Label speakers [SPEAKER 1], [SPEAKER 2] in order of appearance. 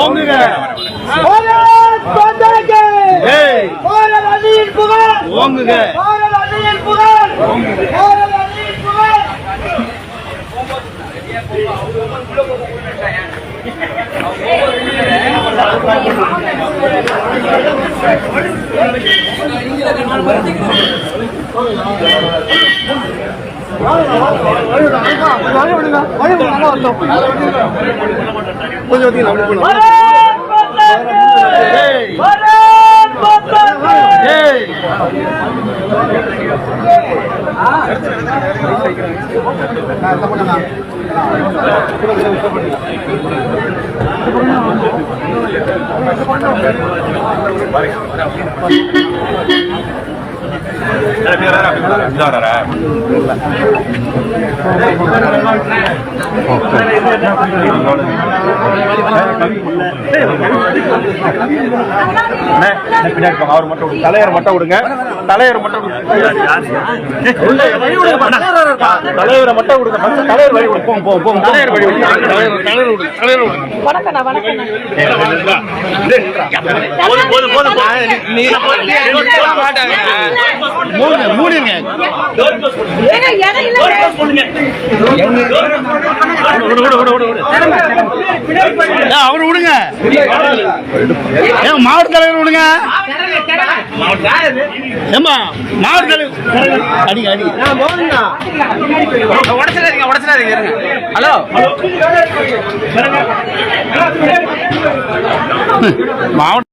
[SPEAKER 1] ஓங்குங்க
[SPEAKER 2] பாரத்
[SPEAKER 1] ஏய் அவர் மட்டும் விடுங்க. தலைவர் மட்டும் விடுங்க. தலைவர் மட்டும். தலைவரை மட்டும் first தலைவர் வழி விடுங்க போங்க போங்க போங்க. தலைவர் வழி தலைவர் விடுங்க போதும் போதும் மூடுங்க மூடுங்க அவரு விடுங்க. மாவட்ட தலைவர் விடுங்க. ஏமா மாவட்ட தலைவர் அடிங்க அடிங்க உடச்சிடாதீங்க ஹலோ? மாவட்ட